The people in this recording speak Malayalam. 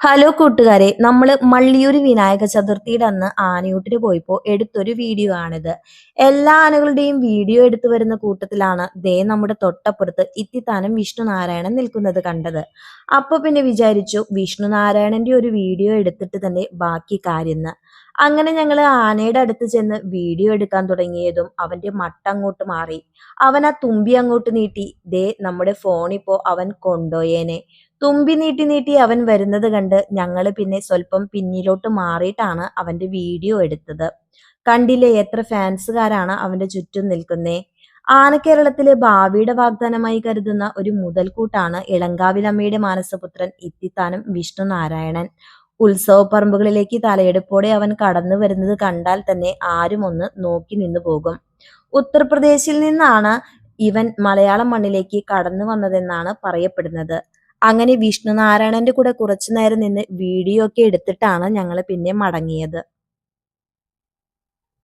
ഹലോ കൂട്ടുകാരെ നമ്മൾ മള്ളിയൂർ വിനായക ചതുർത്ഥിയുടെ അന്ന് ആനയൂട്ടിന് പോയപ്പോൾ എടുത്തൊരു വീഡിയോ ആണിത്. എല്ലാ ആനകളുടെയും വീഡിയോ എടുത്തു വരുന്ന കൂട്ടത്തിലാണ് ദേ നമ്മുടെ തൊട്ടപ്പുറത്ത് ഇത്തിത്താനം വിഷ്ണുനാരായണൻ നിൽക്കുന്നത് കണ്ടത്. അപ്പൊ പിന്നെ വിചാരിച്ചു വിഷ്ണുനാരായണന്റെ ഒരു വീഡിയോ എടുത്തിട്ട് തന്നെ ബാക്കി കാര്യം അങ്ങനെ ഞങ്ങൾ ആനയുടെ അടുത്ത് ചെന്ന് വീഡിയോ എടുക്കാൻ തുടങ്ങിയതും അവന്റെ മട്ട അങ്ങോട്ട് മാറി. അവൻ ആ തുമ്പി അങ്ങോട്ട് നീട്ടി. ദേ നമ്മുടെ ഫോണിപ്പോ അവൻ കൊണ്ടോയേനെ തുമ്പി നീട്ടി നീട്ടി അവൻ വരുന്നത് കണ്ട് ഞങ്ങൾ പിന്നെ സ്വല്പം പിന്നിലോട്ട് മാറിയിട്ടാണ് അവന്റെ വീഡിയോ എടുത്തത്. കണ്ടില്ലേ എത്ര ഫാൻസുകാരാണ് അവന്റെ ചുറ്റും നിൽക്കുന്നേ. ആനക്കേരളത്തിലെ ഭാവിയുടെ വാഗ്ദാനമായി കരുതുന്ന ഒരു മുതൽക്കൂട്ടാണ് ഇളങ്കാവിലമ്മയുടെ മാനസപുത്രൻ ഇത്തിത്താനം വിഷ്ണു നാരായണൻ ഉത്സവപ്പറമ്പുകളിലേക്ക് തലയെടുപ്പോടെ അവൻ കടന്നു വരുന്നത് കണ്ടാൽ തന്നെ ആരും ഒന്ന് നോക്കി നിന്നു പോകും. ഉത്തർപ്രദേശിൽ നിന്നാണ് ഇവൻ മലയാളം മണ്ണിലേക്ക് കടന്നു വന്നതെന്നാണ് പറയപ്പെടുന്നത്. അങ്ങനെ വിഷ്ണുനാരായണന്റെ കൂടെ കുറച്ചു നേരം നിന്ന് വീഡിയോ ഒക്കെ എടുത്തിട്ടാണ് ഞങ്ങൾ പിന്നെ മടങ്ങിയത്.